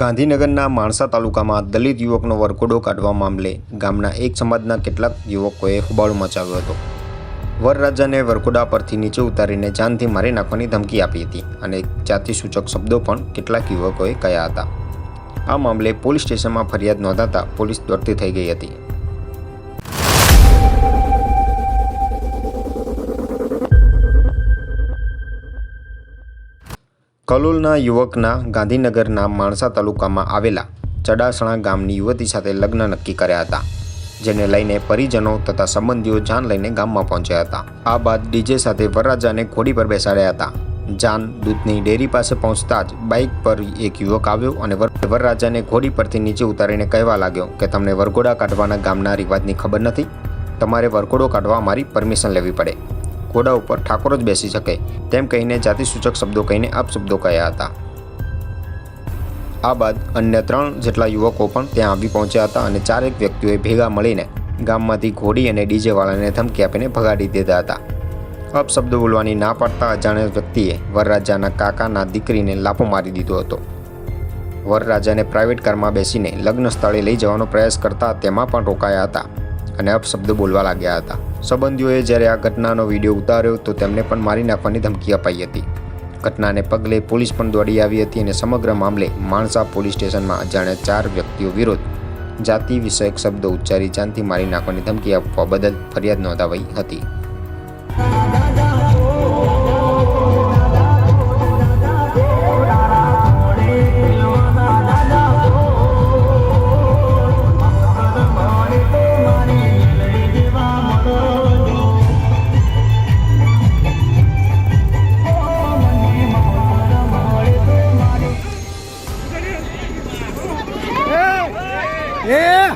ગાંધીનગરના માણસા તાલુકામાં દલિત યુવકનો વરઘોડો કાઢવા મામલે ગામના એક સમાજના કેટલાક યુવકોએ હોબાળો મચાવ્યો હતો. વરરાજાને વરઘોડા પરથી નીચે ઉતારીને જાનથી મારી નાખવાની ધમકી આપી હતી અને જાતિસૂચક શબ્દો પણ કેટલાક યુવકોએ કહ્યા હતા. આ મામલે પોલીસ સ્ટેશનમાં ફરિયાદ નોંધાતા પોલીસ દોડતી થઈ ગઈ હતી. કલોલના યુવકના ગાંધીનગરના માણસા તાલુકામાં આવેલા ચડાસણા ગામની યુવતી સાથે લગ્ન નક્કી કર્યા હતા, જેને લઈને પરિજનો તથા સંબંધીઓ જાન લઈને ગામમાં પહોંચ્યા હતા. આ બાદ ડીજે સાથે વરરાજાને ઘોડી પર બેસાડ્યા હતા. જાન દૂધની ડેરી પાસે પહોંચતા જ બાઇક પર એક યુવક આવ્યો અને વરરાજાને ઘોડી પરથી નીચે ઉતારીને કહેવા લાગ્યો કે, તમને વરઘોડા કાઢવાના ગામના રિવાજની ખબર નથી? તમારે વરઘોડો કાઢવા મારી પરમિશન લેવી પડે. ઘોડા ઉપર ઠાકોર જ બેસી શકે તેમ કહીને જાતિસૂચક શબ્દો કહીને અપશબ્દો કહ્યા હતા. આ બાદ અન્ય ત્રણ જેટલા યુવકો પણ ત્યાં આવી પહોંચ્યા હતા અને ચારેક વ્યક્તિઓએ ભેગા મળીને ગામમાંથી ઘોડી અને ડીજેવાળાને ધમકી આપીને ભગાડી દીધા હતા. અપશબ્દો બોલવાની ના પાડતા અજાણ્યા વ્યક્તિએ વરરાજાના કાકાના દીકરીને લાફો મારી દીધો હતો. વરરાજાને પ્રાઇવેટ કારમાં બેસીને લગ્ન સ્થળે લઈ જવાનો પ્રયાસ કરતા તેમાં પણ રોકાયા હતા. અને અપશબ્દો બોલવા લાગ્યા હતા. સંબંધીઓએ જ્યારે આ ઘટનાનો વીડિયો ઉતાર્યો તો તેમને પણ મારી નાખવાની ધમકી અપાઈ હતી. ઘટનાને પગલે પોલીસ પણ દોડી આવી હતી અને સમગ્ર મામલે માણસા પોલીસ સ્ટેશનમાં અજાણ્યા ચાર વ્યક્તિઓ વિરુદ્ધ જાતિ વિષયક શબ્દો ઉચ્ચારી જાનથી મારી નાખવાની ધમકી આપવા બદલ ફરિયાદ નોંધાવાઈ હતી. એ